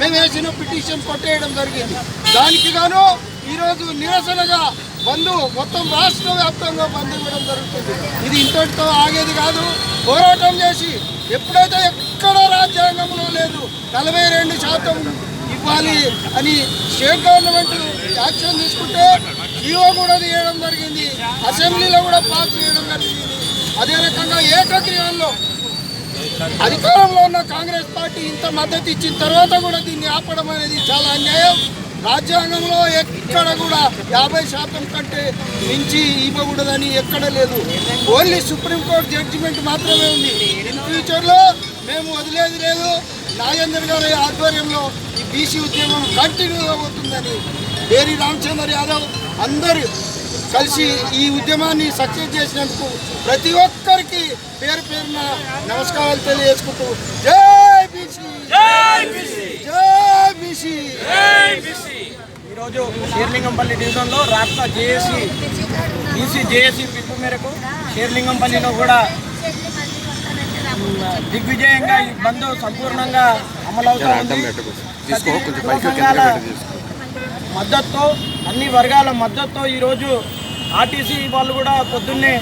మేము వేసిన పిటిషన్ కొట్టేయడం జరిగింది. దానికి గాను ఈరోజు నిరసనగా బంధు మొత్తం రాష్ట్ర వ్యాప్తంగా బంద్ ఇవ్వడం జరుగుతుంది. ఇది ఇంతటితో ఆగేది కాదు. పోరాటం చేసి ఎప్పుడైతే ఎక్కడ రాజ్యాంగంలో లేదు నలభై రెండు శాతం ఇవ్వాలి అని స్టేట్ గవర్నమెంట్ యాక్షన్ తీసుకుంటే జీవో కూడా తీయడం జరిగింది. అసెంబ్లీలో కూడా పాస్ చేయడం జరిగింది. అదే రకంగా ఏకగ్రీవంలో అధికారంలో ఉన్న కాంగ్రెస్ పార్టీ ఇంత మద్దతు ఇచ్చిన తర్వాత కూడా దీన్ని ఆపడం అనేది చాలా అన్యాయం. రాజ్యాంగంలో ఎక్కడ కూడా యాభై శాతం కంటే మించి ఇవ్వకూడదని ఎక్కడ లేదు. ఓన్లీ సుప్రీంకోర్టు జడ్జిమెంట్ మాత్రమే ఉంది. ఇన్ ఫ్యూచర్లో మేము వదిలేది లేదు. నాగేందర్ గారి ఆధ్వర్యంలో ఈ బీసీ ఉద్యమం కంటిన్యూ అవుతుందని డేరి రామచంద్ర యాదవ్ అందరూ కలిసి ఈ ఉద్యమాన్ని సక్సెస్ చేసినందుకు ప్రతి ఒక్కరికి పేరు పేరున నమస్కారాలు తెలియజేసుకుంటూ జై బీసీ. జై బీసీ. ఈరోజు షేర్లింగంపల్లి డివిజన్లో రాష్ట్ర జేఏసీ బీసీ జేఏసీ పిలుపు మేరకు షేర్లింగంపల్లిలో కూడా దిగ్విజయంగా ఈ బంద్ సంపూర్ణంగా అమలవుతా ఉంది ప్రతి కుల సంఘాల మద్దతుతో అన్ని వర్గాల మద్దతుతో ఈరోజు ఆర్టీసీ వాళ్ళు కూడా పొద్దున్నే